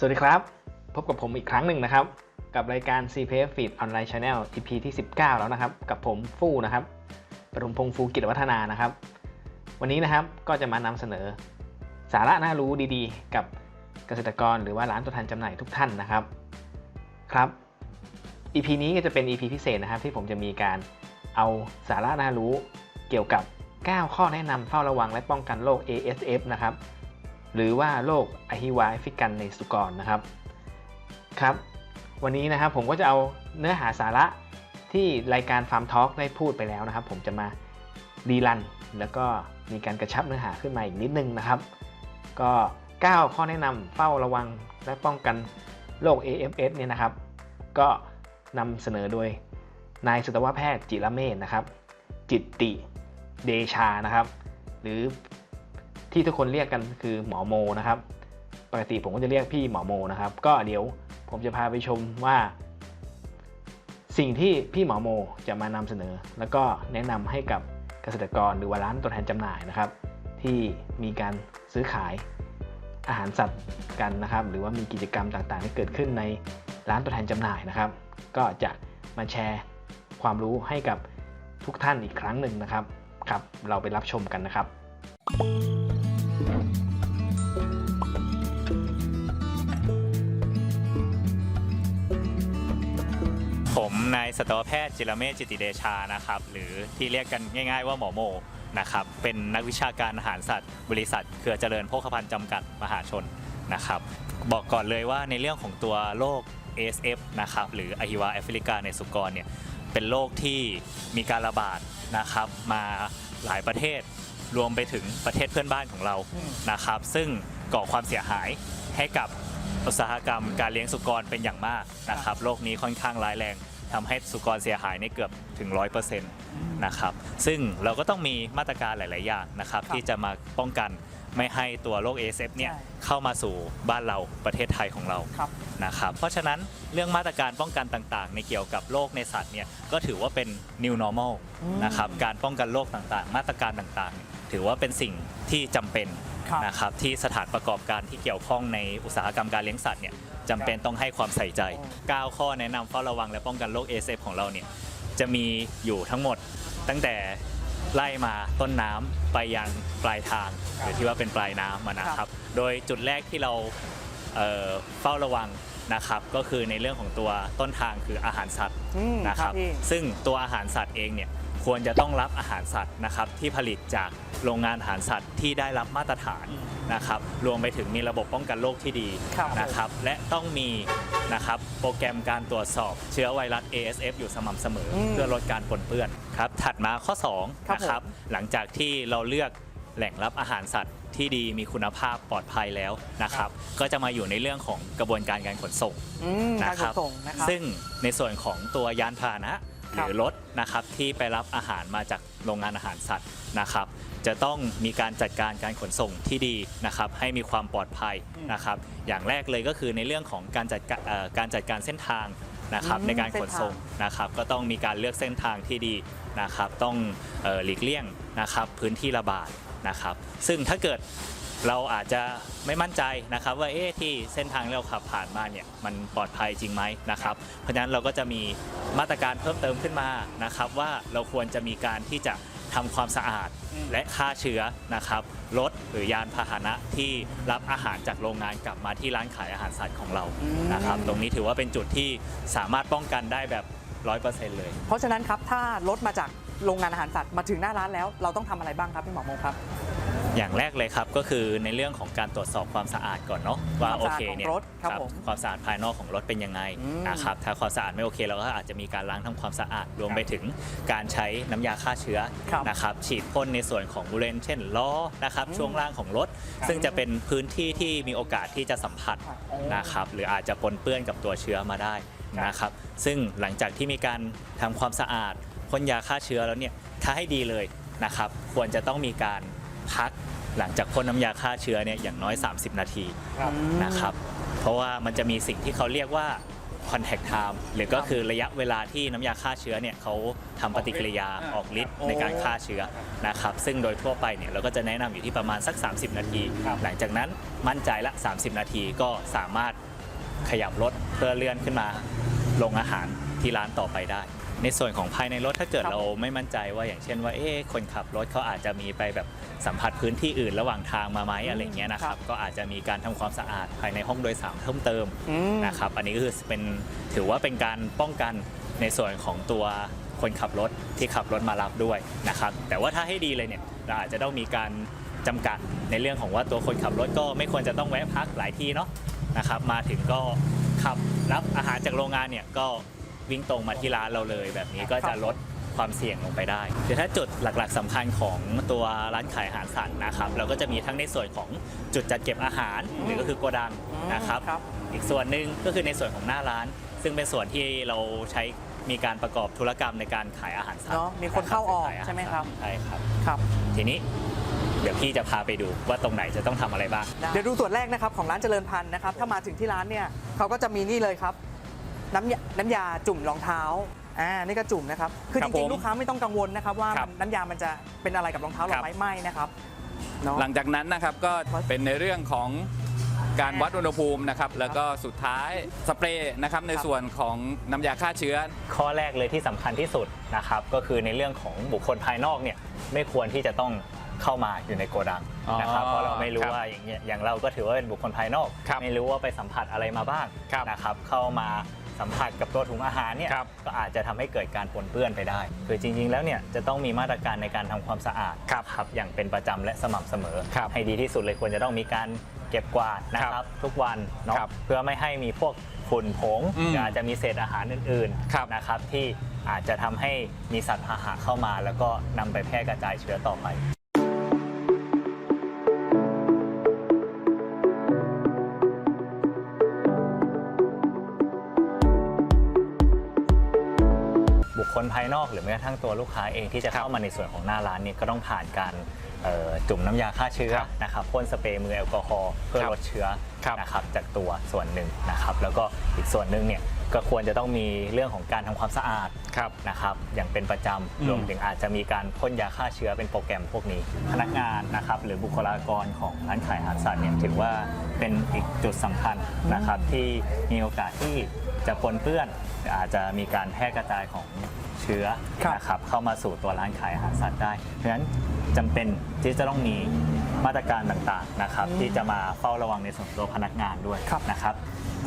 สวัสดีครับ พบกับผมอีกครั้งหนึ่งนะครับ กับรายการ CPF Feed Online Channel EP ที่ 19 แล้วนะครับ กับผมฟู่นะครับปฐมพงษ์ฟูกิจวัฒนานะครับ วันนี้นะครับก็จะมานำเสนอ สาระน่ารู้ดีๆ กับเกษตรกรหรือว่าร้านตัวแทนจำหน่ายทุกท่านนะครับครับ EP นี้ก็จะเป็น EP พิเศษนะครับ ที่ผมจะมีการเอาสาระน่ารู้เกี่ยวกับ 9 ข้อแนะนำเฝ้าระวังและป้องกันโรค ASF นะครับ หรือว่าโรคอหิวาแอฟริกันในสุกรนะครับครับ วันนี้นะครับผมก็จะเอาเนื้อหาสาระที่รายการฟาร์มทอล์กได้พูดไปแล้วนะครับ ผมจะมารีรัน แล้วก็มีการกระชับเนื้อหาขึ้นมาอีกนิดนึงนะครับ ก็ 9 ข้อแนะนำเฝ้าระวังและป้องกันโรค AFS เนี่ยนะครับ ก็นำเสนอโดยนายสัตวแพทย์จิรเมธนะครับ จิตติเดชานะครับ หรือ ที่ทุกคนเรียกกันคือหมอโมนะครับ ปกติผมก็จะเรียกพี่หมอโมนะครับ ก็เดี๋ยวผมจะพาไปชมว่า สิ่งที่พี่หมอโมจะมานำเสนอ แล้วก็แนะนำให้กับเกษตรกรหรือว่าร้านตัวแทนจำหน่ายนะครับ ที่มีการซื้อขายอาหารสัตว์กันนะครับ หรือว่ามีกิจกรรมต่างๆที่เกิดขึ้นในร้านตัวแทนจำหน่ายนะครับ ก็จะมาแชร์ความรู้ให้กับทุกท่านอีกครั้งหนึ่งนะครับครับ เราไปรับชมกันนะครับผม นายสัตวแพทย์จิรเมธจิติเดชานะครับ หรือที่เรียกกันง่าย ๆ ว่าหมอโมนะครับ เป็นนักวิชาการอาหารสัตว์ บริษัท เครือเจริญโภคภัณฑ์จำกัดมหาชนนะครับ บอกก่อนเลยว่าในเรื่องของตัวโรค ASF นะครับ หรืออหิวาแอฟริกาในสุกรเนี่ย เป็นโรคที่มีการระบาดนะครับ มาหลายประเทศ รวมไปถึงประเทศเพื่อนบ้านของเรา นะครับ ซึ่งก่อความเสียหายให้กับอุตสาหกรรมการเลี้ยงสุกรเป็นอย่างมากนะครับ โรคนี้ค่อนข้างร้ายแรง ทำให้สุกรเสียหายในเกือบถึง 100%นะครับ ซึ่งเราก็ต้องมีมาตรการหลาย ๆ อย่างนะครับครับที่จะมาป้องกันไม่ให้ตัวโรค ASF เนี่ยใช่เข้ามาสู่บ้านเราประเทศไทยของเราครับ นะครับ เพราะฉะนั้นเรื่องมาตรการป้องกันต่าง ๆ ในเกี่ยวกับโรคในสัตว์เนี่ยก็ถือว่าเป็น new normal อืมนะครับการป้องกันโรคต่าง ๆ มาตรการต่าง ๆ ถือว่าเป็นสิ่งที่จำเป็นครับ นะครับที่สถานประกอบการที่เกี่ยวข้องในอุตสาหกรรมการเลี้ยงสัตว์เนี่ย จำเป็นต้องให้ความใส่ใจ 9 ข้อแนะนำเฝ้าระวังและป้องกันโรค ASF ของเราเนี่ยจะมีอยู่ทั้งหมดตั้งแต่ไล่มาต้นน้ำไปยังปลายทางหรือที่ว่าเป็นปลายน้ำอะนะครับ โดยจุดแรกที่เราเอ่อเฝ้าระวังนะครับ ก็คือในเรื่องของตัวต้นทางคืออาหารสัตว์อืมนะครับพี่ ซึ่งตัวอาหารสัตว์เองเนี่ย ควรจะต้องรับอาหารสัตว์นะครับที่ผลิตจากโรงงานอาหารสัตว์ที่ได้รับมาตรฐานนะครับรวมไปถึงมีระบบป้องกันโรคที่ดีครับนะครับและต้องมีนะครับโปรแกรมการตรวจสอบเชื้อไวรัส ASF อยู่สม่ำเสมออมเพื่อลดการปนเปื้อนครับถัดมาข้อ2ครับนะครับหลังจากที่เราเลือกแหล่งรับอาหารสัตว์ที่ดีมีคุณภาพปลอดภัยแล้วนะครับ ก็จะมาอยู่ในเรื่องของกระบวนการการขนส่งอืมการนะขคนรับส่งนะครับซึ่งในส่วนของตัวยานพาหนะ หครับรือรถนะครับที่ไปรับอาหารมาจากโรงงานอาหารสัตว์นะครับ จะต้องมีการจัดการการขนส่งที่ดีนะครับให้มีความปลอดภัยนะครับ อย่างแรกเลยก็คือในเรื่องของการจัดการเอ่อการจัดการเส้นทางนะครับอืมในการขนส่งเส้นทางนะครับก็ต้องมีการเลือกเส้นทางที่ดีนะครับ ต้องเอ่อหลีกเลี่ยงนะครับพื้นที่ระบาดนะครับ ซึ่งถ้าเกิด เราอาจจะไม่มั่นใจนะครับว่าเอ๊ะที่เส้นทางที่เราขับผ่านมาเนี่ยมันปลอดภัยจริงไหมนะครับ เพราะฉะนั้นเราก็จะมีมาตรการเพิ่มเติมขึ้นมานะครับว่าเราควรจะมีการที่จะทำความสะอาดอืมและฆ่าเชื้อนะครับรถหรือยานพาหนะที่รับอาหารจากโรงงานกลับมาที่ร้านขายอาหารสัตว์ของเราอืมนะครับตรงนี้ถือว่าเป็นจุดที่สามารถป้องกันได้แบบ100%เลย เพราะฉะนั้นครับถ้ารถมาจากโรงงานอาหารสัตว์มาถึงหน้าร้านแล้ว เราต้องทำอะไรบ้างครับพี่หมอโมงครับ อย่างแรกเลยครับก็คือในเรื่องของการตรวจสอบความสะอาดก่อนเนาะว่าความโอสะอาดเคเนี่ยของรถครับผมความสะอาดภายนอกของรถเป็นยังไงอืมนะครับถ้าความสะอาดไม่โอเคเราก็อาจจะมีการล้างทำความสะอาดรวมไปถึงการใช้น้ำยาฆ่าเชื้อครับนะครับฉีดพ่นในส่วนของบริเวณเช่นล้อนะครับอืมช่วงล่างของรถ ซึ่งจะเป็นพื้นที่ที่มีโอกาสที่จะสัมผัสอ๋อนะครับหรืออาจจะปนเปื้อนกับตัวเชื้อมาได้นะครับซึ่งหลังจากที่มีการทำความสะอาดพ่นยาฆ่าเชื้อแล้วเนี่ยถ้าให้ดีเลยนะครับควรจะต้องมีการ พักหลังจากพ่นน้ำยาฆ่าเชื้อเนี่ยอย่างน้อย 30 นาทีอืมนะครับ เพราะว่ามันจะมีสิ่งที่เขาเรียกว่า contact time หรือก็คือระยะเวลาที่น้ำยาฆ่าเชื้อเนี่ยเขาทำปฏิกิริยาออกฤทธิ์ในการฆ่าเชื้อนะครับ ซึ่งโดยทั่วไปเนี่ยเราก็จะแนะนำอยู่ที่ประมาณสัก 30 นาที ครับ หลังจากนั้นมั่นใจละ 30 นาทีก็สามารถขยับรถเพื่อเลื่อนขึ้นมาลงอาหารที่ร้านต่อไปได้ ในส่วนของภายในรถถ้าเกิดครับเราไม่มั่นใจว่าอย่างเช่นว่าเอ๊ะคนขับรถเขาอาจจะมีไปแบบสัมผัสพื้นที่อื่นระหว่างทางมาไหมอะไรอย่างเงี้ยนะครับก็อาจจะมีการทำความสะอาดภายในห้องโดยสารเพิ่มเติมอืมนะครับอันนี้ก็คือเป็นถือว่าเป็นการป้องกันในส่วนของตัวคนขับรถที่ขับรถมารับด้วยนะครับแต่ว่าถ้าให้ดีเลยเนี่ยเราอาจจะต้องมีการจำกัดในเรื่องของว่าตัวคนขับรถก็ไม่ควรจะต้องแวะพักหลายที่เนาะนะครับมาถึงก็ขับรับอาหารจากโรงงานเนี่ยก็ วิ่งตรงมาที่ร้านเราเลย แบบนี้ก็จะลดความเสี่ยงลงไปได้คือถ้าจุดหลักๆสำคัญของตัวร้านขายอาหารสัตว์นะครับ เราก็จะมีทั้งในส่วนของจุดจัดเก็บอาหารหรือก็คือโกดังนะครับครับ อีกส่วนหนึ่งก็คือในส่วนของหน้าร้าน ซึ่งเป็นส่วนที่เราใช้มีการประกอบธุรกรรมในการขายอาหารสัตว์เนอะมีคนเข้าออกขยหใช่ไหมครับใช่ครับครับ ทีนี้เดี๋ยวพี่จะพาไปดูว่าตรงไหนจะต้องทำอะไรบ้าง เดี๋ยวดูส่วนแรกนะครับของร้านเจริญพันธุ์นะครับ ถ้ามาถึงที่ร้านเนี่ยเขาก็จะมีนี่เลยครับ น้ำยาน้ำยาจุ่มรองเท้าอ่านี่ก็จุ่มนะครับ คือคจรับผริงมๆลูกค้าไม่ต้องกังวลนะครับว่าครับมันน้ำยามันจะเป็นอะไรกับรองเท้าครัเราบไหมไม่นะครับเนาะ หลังจากนั้นนะครับก็เป็นในเรื่องของการวัดอุณหภูมินะครับแล้วก็สุดท้ายสเปรย์นะครับในครับ ส่วนของน้ำยาฆ่าเชื้อ ข้อแรกเลยที่สำคัญที่สุดนะครับก็คือในเรื่องของบุคคลภายนอกเนี่ยไม่ควรที่จะต้องเข้ามาอยู่ในโกดังนะครับอ๋อเพราะเราไม่รู้ครับว่าอย่างเงี้ยอย่างเราก็ถือว่าเป็นบุคคลภายนอก ครับไม่รู้ว่าไปสัมผัสอะไรมาบ้างครับนะครับเข้ามา สัมผัสกับตัวถุงอาหารเนี่ยครับ ก็อาจจะทำให้เกิดการปนเปื้อนไปได้ คือจริง ๆ แล้วเนี่ยจะต้องมีมาตรการในการทำความสะอาดครับครับอย่างเป็นประจำและสม่ำเสมอ ครับให้ดีที่สุดเลยควรจะต้องมีการเก็บกวาดนะคครัรับบทุกวันเนาะครับเพื่อไม่ให้มีพวกฝุ่นผงอืมหรืออาจจะมีเศษอาหารอื่นครับ ๆนะครับที่อาจจะทำให้มีสัตว์พาหะเข้ามา แล้วก็นำไปแพร่กระจายเชื้อต่อไป บุคคลภายนอกหรือแม้กระทั่งตัวลูกค้าเองที่จะเข้ามาในส่วนของหน้าร้านเนี่ยก็ต้องผ่านการเอ่อจุ่มน้ำยาฆ่าเชื้อครับนะครับพ่นสเปรย์มือแอลกอฮอล์เพื่อครับลดเชื้อครับนะครับจากตัวส่วนหนึ่งนะครับแล้วก็อีกส่วนหนึ่งเนี่ย ก็ควรจะต้องมีเรื่องของการทำความสะอาดครับนะครับ อย่างเป็นประจอืมำรวมถึงอาจจะมีการพ่นยาฆ่าเชื้อเป็นโปรแกรมพวกนี้ พนักงานนะครับหรือบุคลากรของร้านขายอาหารสัตว์เนี่ยถือว่าเป็นอีกจุดสำคัญนะครับที่มีโอกาสที่จะปนเปื้อน อาจจะมีการแพร่กระจายของเชื้อครับ นะครับเข้ามาสู่ตัวร้านขายอาหารสัตว์ได้ เพราะฉะนั้นจำเป็นที่จะต้องมี มาตรการต่างๆนะครับที่จะมาเฝ้าระวังในส่วนตัวพนักงานด้วยครับนะครับ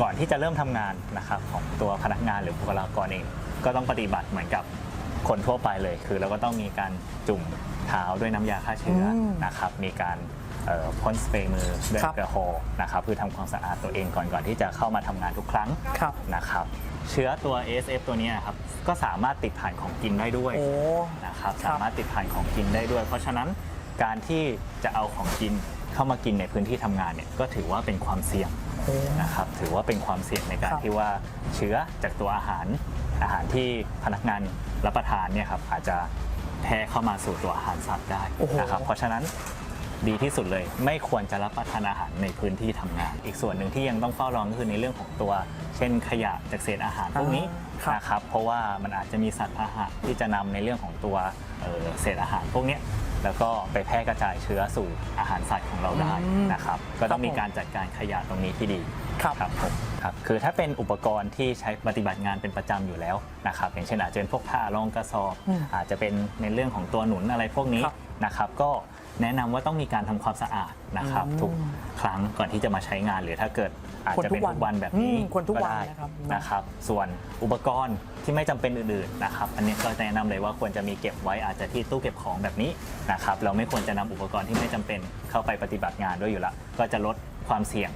ก่อนที่จะเริ่มทำงานนะครับของตัวพนักงานหรือบุคลากรเองก็ต้องปฏิบัติเหมือนกับคนทั่วไปเลย คือเราก็ต้องมีการจุ่มเท้าด้วยน้ำยาฆ่าเชื้ออมนะครับมีการเอ่อพ่นสเปรย์มือด้วยคแอรับลกอฮอล์นะครับคือทำความสะอาดตัวเองก่อนก่อนที่จะเข้ามาทำงานทุกครั้งครับนะครับเชื้อตัว ASF ตัวนี้นะครับก็สามารถติดผ่านของกินได้ด้วยโอ้นะครับครับสามารถติดผ่านของกินได้ด้วย เพราะฉะนั้น การที่จะเอาของกินเข้ามากินในพื้นที่ทำงานเนี่ยก็ถือว่าเป็นความเสี่ยงโอ้นะครับถือว่าเป็นความเสี่ยงในการครับ ที่ว่าเชื้อจากตัวอาหารอาหารที่พนักงานรับประทานเนี่ยครับอาจจะแพร่เข้ามาสู่ตัวอาหารสัตว์ได้โอ้โห นะครับเพราะฉะนั้นดีที่สุดเลยไม่ควรจะรับประทานอาหารในพื้นที่ทำงาน อีกส่วนหนึ่งที่ยังต้องเฝ้าระวังก็คือในเรื่องของตัว เช่นขยะจากเศษอาหารพวกนี้ ครับ นะครับเพราะว่ามันอาจจะมีสัตว์พาหะที่จะนำในเรื่องของตัวเอ่อเศษอาหารพวกเนี้ย แล้วก็ไปแพร่กระจายเชื้อสู่อาหารสัตว์ของเราได้อืมนะครับ ก็ต้องมีครับผมการจัดการขยะตรงนี้ที่ดีครับครับผม ครับคือถ้าเป็นอุปกรณ์ที่ใช้ปฏิบัติงานเป็นประจำอยู่แล้วนะครับอย่างเช่นอาจจะเป็นพวกผ้ารองกระสอบอืมอาจจะเป็นในเรื่องของตัวหนุนอะไรพวกนี้ครับนะครับ ก็แนะนำว่าต้องมีการทำความสะอาดนะครับ อืมทุกครั้งก่อนที่จะมาใช้งานหรือถ้าเกิดอาจจะเป็นควรทุทุกกวัวันนแบบนี้อืมควรทุกวันได้นะครับ นะครับ ส่วนอุปกรณ์ที่ไม่จำเป็นอื่นๆนะครับ อันนี้ก็แนะนำเลยว่าควรจะมีเก็บไว้อาจจะที่ตู้เก็บของแบบนี้นะครับ เราไม่ควรจะนำอุปกรณ์ที่ไม่จำเป็นเข้าไปปฏิบัติงานด้วยอยู่แล้วก็จะลดความเสี่ยง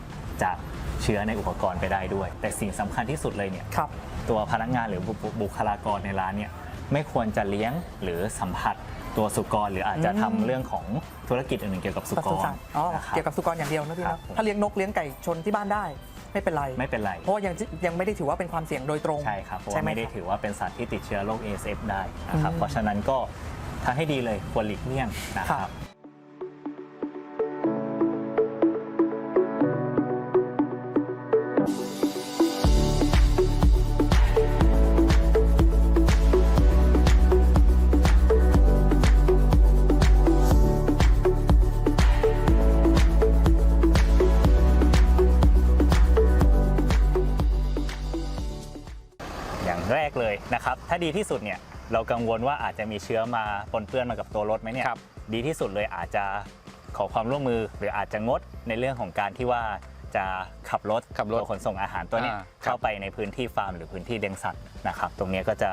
จากเชื้อในอุปกรณ์ไปได้ด้วย แต่สิ่งสำคัญที่สุดเลยเนี่ยครับตัวพนักงานหรือบุบุบุคลากรในร้านเนี่ยไม่ควรจะเลี้ยงหรือสัมผัสตัวสุกรหรืออาจจะอืมทำเรื่องของธุรกิจอื่นๆเกี่ยวกับสุปกศุรสัตว์อ๋อนะครับเกี่ยวกับสุกรอย่างเดียวนะพี่ครันะบผมถ้าเลี้ยงนกเลี้ยงไก่ชนที่บ้านได้ไม่เป็นไรไม่เป็นไร เพราะว่ายังยังไม่ได้ถือว่าเป็นความเสี่ยงโดยตรงใช่ครับเพราะใช่ว่าไหมไม่ได้ครับถือว่าเป็นสัตว์ที่ติดเชื้อโรค ASF ได้นะครับอืมเพราะฉะนั้นก็ถ้าให้ดีเลยควรหลีกเลี่ยงนะคครัรับบาดีที่สุดเนี่ยเรากังวลว่าอาจจะมีเชื้อมาปนเปื้อนมากับตัวรถไหมเนี่ยครับดีที่สุดเลยอาจจะขอความร่วมมือหรืออาจจะงดในเรื่องของการที่ว่าจะขับรถขับรถตัวขนส่งอาหารตัวเนี้ยอ่าครับเข้าไปในพื้นที่ฟาร์มหรือพื้นที่เลี้ยงสัตว์นะครับ ตรงเนี้ยก็จะ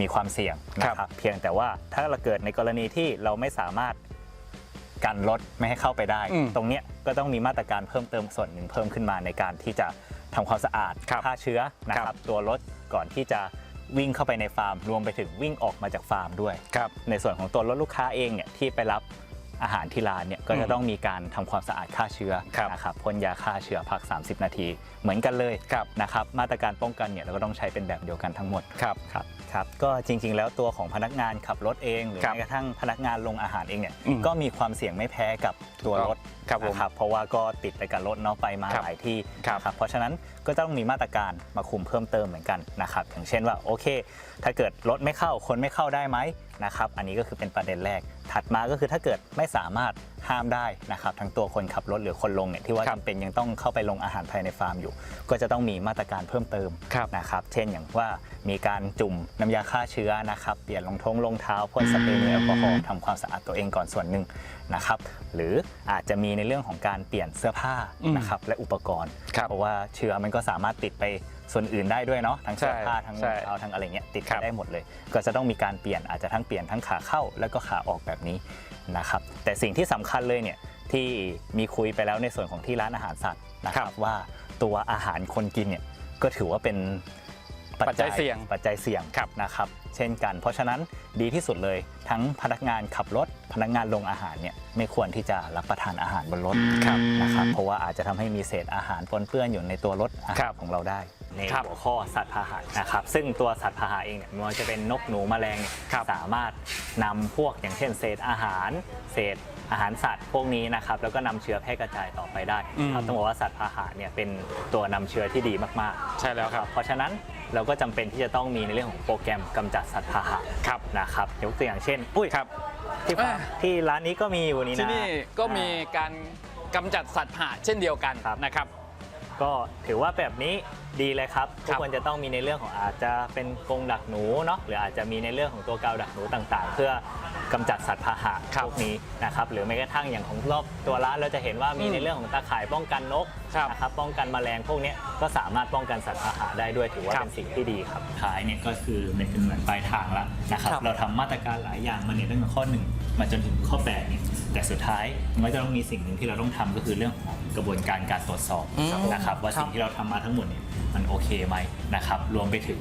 มีความเสี่ยงนะครับ เพียงแต่ว่าถ้าเราเกิดในกรณีที่เราไม่สามารถกันรถไม่ให้เข้าไปได้อืมตรงเนี้ยก็ต้องมีมาตรการเพิ่มเติมส่วนหนึ่งเพิ่มขึ้นมาในการที่จะทำความสะอาดครับฆ่าเชื้อนะคครัรับบตัวรถก่อนที่จะ วิ่งเข้าไปในฟาร์ม รวมไปถึงวิ่งออกมาจากฟาร์มด้วย ครับ ในส่วนของตัวรถลูกค้าเองเนี่ยที่ไปรับ อาหารที่ร้านเนี่ยก็อืจะมต้องมีการทำความสะอาดฆ่าเชื้อครับนะครับพ่นยาฆ่าเชื้อพัก 30 นาที เหมือนกันเลยครับนะครับมาตรการป้องกันเนี่ยเราก็ต้องใช้เป็นแบบเดียวกันทั้งหมดครับครับครับก็จริง ๆ แล้วตัวของพนักงานขับรถเอง หรือครับแม้กระทั่งพนักงานลงอาหารเองเนี่ยอืมก็มีความเสี่ยงไม่แพ้กับตัวรถครับผมนะครับเพราะว่าก็ติดไปกับรถเนาะไปมาครับหลายที่ครับนะครับเพราะฉะนั้นก็ต้องมีมาตรการมาคุมเพิ่มเติมเหมือนกันนะครับอย่างเช่นว่าโอเค ถ้าเกิดรถไม่เข้าคนไม่เข้าได้ไหม นะครับ อันนี้ก็คือเป็นประเด็นแรก ถัดมาก็คือถ้าเกิดไม่สามารถห้ามได้นะครับทั้งตัวคนขับรถหรือคนลงเนี่ยที่ว่าครับจำเป็นยังต้องเข้าไปลงอาหารภายในฟาร์มอยู่ ก็จะต้องมีมาตรการเพิ่มเติมครับนะครับเช่นอย่างว่ามีการจุ่มน้ำยาฆ่าเชื้อนะครับเปลี่ยนรองท้องรองเท้าพ่นสเปรย์มือแอลกอฮอล์ทำความสะอาดตัวเองก่อนส่วนหนึ่งนะครับหรืออาจจะมีในเรื่องของการเปลี่ยนเสื้อผ้าอืมนะครับและอุปกรณ์ครับเพราะว่าเชื้อมันก็สามารถติดไป ส่วนอื่นได้ด้วยเนาะทั้งเสื้อผ้าใช่ทั้งรใช่องเท้าทั้งอะไรเงี้ยติดครัไปบได้หมดเลย ก็จะต้องมีการเปลี่ยนอาจจะทั้งเปลี่ยนทั้งขาเข้าแล้วก็ขาออกแบบนี้นะครับแต่สิ่งที่สำคัญเลยเนี่ยที่มีคุยไปแล้วในส่วนของที่ร้านอาหารสัตว์นะครับว่าตัวอาหารคนกินเนี่ยก็ถือว่าเป็นปัจจัยเสี่ยงปัจจัยเสี่ยงครับนะครับ เช่นกัน เพราะฉะนั้นดีที่สุดเลยทั้งพนักงานขับรถ พนักงานลงอาหารเนี่ยไม่ควรที่จะรับประทานอาหารบนรถครับนะครับเพราะว่าอาจจะทำให้มีเศษอาหารปนเปื้อนอยู่ในตัวรถอาครัหารบของเราได้ ในครับหัวข้อสัตว์พาหะนะครับซึ่งตัวสัตว์พาหะเองเนี่ยไม่ว่าจะเป็นนกหนูแมลงเนี่ยครับสามารถนำพวกอย่างเช่นเศษอาหาร เศษอาหารสัตว์พวกนี้นะครับแล้วก็นำเชื้อแพร่กระจายต่อไปได้อืม ครับต้องบอกว่าสัตว์พาหะเนี่ยเป็นตัวนำเชื้อที่ดีมากๆ ใช่แล้วครับ เพราะฉะนั้นเราก็จำเป็นที่จะต้องมีในเรื่องของโปรแกรมกำจัดสัตว์พาหะครับ นะครับยกตัวอย่างเช่น อุ้ยครับ ที่ฟาร์มเอ้ยที่ร้านนี้ก็มีอยู่นี่นะ ที่นี่ก็มีการกำจัดสัตว์ผ่าเช่นเดียวกันครับ นะครับ ก็ถือว่าแบบนี้ดีเลยครับคทุรักบคนจะต้องมีในเรื่องของอาจจะเป็นกรงดักหนูเนาะหรืออาจจะมีในเรื่องของตัวกาวดักหนูต่างๆ เพื่อกำจัดสัตว์พาหะครับพวกนี้นะครับหรือแม้กระทั่งอย่างของรอบตัวร้านเราจะเห็นว่ามีอืมในเรื่องของตาข่ายป้องกันนกครับนะครับป้องกันแมลงพวกเนี้ยก็สามารถป้องกันสัตว์พาหะได้ด้วยถือว่าครับเป็นสิ่งที่ดีครับท้ายเนี่ยก็คือเป็นเหมือนปลายทางแล้วนะครับครับเราทำมาตรการหลายอย่างมาเนี่ยตั้งแต่ข้อหนึ่งมาจนถึงข้อแปดเนี่ย แต่สุดท้ายมันก็จะต้องมีสิ่งหนึ่งที่เราต้องทำก็คือเรื่องของกระบวนการการตรวจสอบอืมนะครับว่าครับสิ่งที่เราทำมาทั้งหมดเนี่ยมันโอเคไหมนะครับรวมไปถึง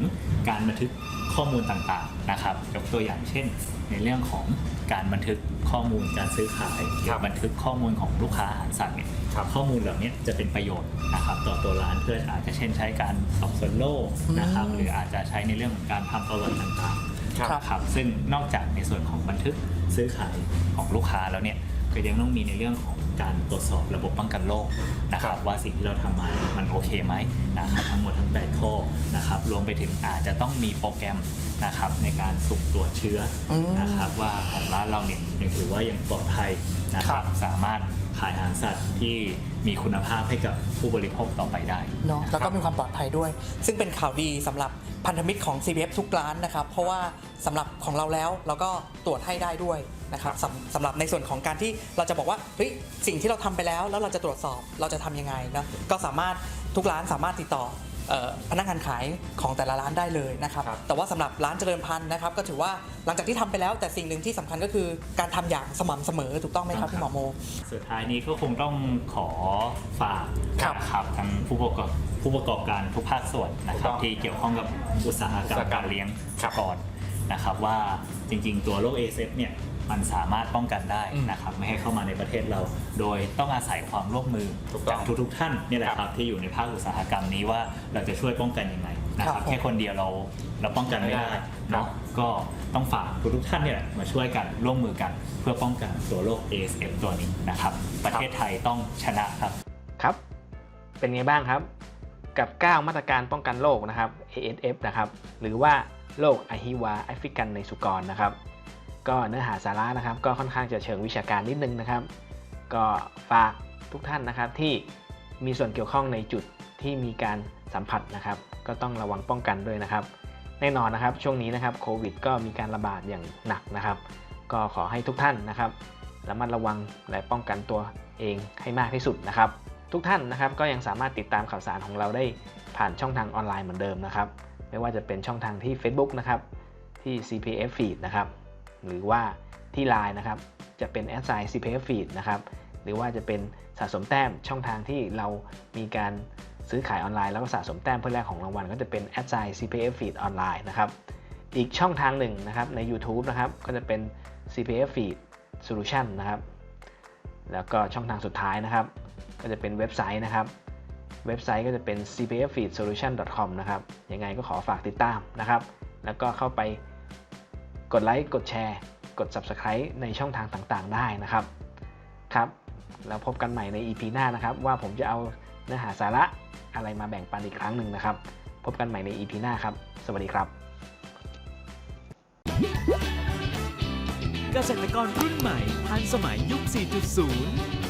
การบันทึกข้อมูลต่างๆนะครับยกตัวอย่างเช่น ในเรื่องของการบันทึกข้อมูลการซื้อขายหรือบันทึกข้อมูลของลูกค้าอาหารสัตว์เนี่ยข้อมูลเหล่านี้จะเป็นประโยชน์นะครับต่อตัวร้านเพื่ออาจจะเช่นใช้การสอบสวนโลกนะครับอืมหรืออาจจะใช้ในเรื่องของการทำประวัติต่างๆ ครับนะครับซึ่งนอกจากในส่วนของบันทึกซื้อขายของลูกค้าแล้วเนี่ยก็ยังต้องมีในเรื่องของการตรวจสอบระบบป้องกันโรคนะครับว่าสิ่งที่เราทำมา มันโอเคไหมนะครับทั้งหมดทั้ง8ข้อนะครับรวมไปถึงอาจจะต้องมีโปรแกรมนะครับในการสุ่มตรวจเชื้ออมนะครับว่าของร้านเราเนี่ยยังถือว่ายังปลอดภัยนะคครัรับบสามารถขายอาหารสัตว์ที่มีคุณภาพให้กับผู้บริโภคต่อไปได้เนาะนะครับแล้วก็มีความปลอดภัยด้วย ซึ่งเป็นข่าวดีสำหรับพันธมิตรของ CPF ทุกร้านนะครับ เพราะว่าสำหรับของเราแล้วเราก็ตรวจให้ได้ด้วย นะครับสำสำหรับในส่วนของการที่เราจะบอกว่าเฮ้ยสิ่งที่เราทำไปแล้วแล้วเราจะตรวจสอบเราจะทำยังไงนะก็สามารถทุกร้านสามารถติดต่อเอ่อพนักงานขายของแต่ละร้านได้เลยนะครับ ครับ แต่ว่าสำหรับร้านเจริญพันธุ์นะครับก็ถือว่าหลังจากที่ทำไปแล้วแต่สิ่งหนึ่งที่สำคัญก็คือการทำอย่างสม่ำเสมอถูกต้องไหมครับพี่หมอโม สุดท้ายนี้ก็คงต้องขอฝากครับนะครับทั้งผู้ประกอบผู้ประกอบการทุกภาคส่วนนะครับถูกต้องที่เกี่ยวข้องกับอุตสาหกรรอุตสาหมกรรมการเลี้ยงครับ ก่อนนะครับว่าจริงๆ ตัวโรคเอเเนี่ย มันสามารถป้องกันได้อืมนะครับไม่ให้เข้ามาในประเทศเรา โดยต้องอาศัยความร่วมมือถูกต้องจากทุกๆท่านนี่แหละครับที่อยู่ในภาคอุตสาหกรรมนี้ว่าเราจะช่วยป้องกันยังไงนะคครัรับบผมแค่คนเดียวเราเราป้องกันไม่ได้ครับเนาะก็ต้องฝากทุกๆท่านเนี่ยมาช่วยกันร่วมมือกัน เพื่อป้องกันตัวโรค ASF ตัวนี้นะครับ ประเทศไทยต้องชนะครับครับ เป็นไงบ้างครับ กับ 9 มาตรการป้องกันโรคนะครับ ASF นะครับหรือว่าโรคอะฮิวาแอฟริกันในสุกรนะครับ ก็เนื้อหาสาระนะครับ ก็ค่อนข้างจะเชิงวิชาการนิดนึงนะครับ ก็ฝากทุกท่านนะครับที่มีส่วนเกี่ยวข้องในจุดที่มีการสัมผัสนะครับ ก็ต้องระวังป้องกันด้วยนะครับ แน่นอนนะครับช่วงนี้นะครับโควิดก็มีการระบาดอย่างหนักนะครับ ก็ขอให้ทุกท่านนะครับระมัดระวังและป้องกันตัวเองให้มากที่สุดนะครับ ทุกท่านนะครับก็ยังสามารถติดตามข่าวสารของเราได้ผ่านช่องทางออนไลน์เหมือนเดิมนะครับ ไม่ว่าจะเป็นช่องทางที่ Facebook นะครับที่ CPF Feed นะครับ หรือว่าที่ Line นะครับ จะเป็น a d s i g n CPF Feed นะครับ หรือว่าจะเป็นสะสมแต้มช่องทางที่เรามีการซื้อขายออนไลน์แล้วก็สะสมแต้มเพื่อแลกของรางวัลก็จะเป็น a d s i g n CPF Feed ออนไลน์นะครับ อีกช่องทางหนึ่งนะครับใน YouTube นะครับ ก็จะเป็น CPF Feed Solution นะครับ แล้วก็ช่องทางสุดท้ายนะครับ ก็จะเป็นเว็บไซต์นะครับ เว็บไซต์ก็จะเป็น cpffeedsolution.com นะครับ ยังไงก็ขอฝากติดตามนะครับ แล้วก็เข้าไป กดไลค์ กดแชร์ กด Subscribe ในช่องทางต่างๆ ได้นะครับ ครับ แล้วพบกันใหม่ใน EP หน้านะครับ ว่าผมจะเอาเนื้อหาสาระอะไรมาแบ่งปันอีกครั้งหนึ่งนะครับ พบกันใหม่ใน EP หน้าครับ สวัสดีครับ เกษตรกรรุ่นใหม่ทันสมัยยุค 4.0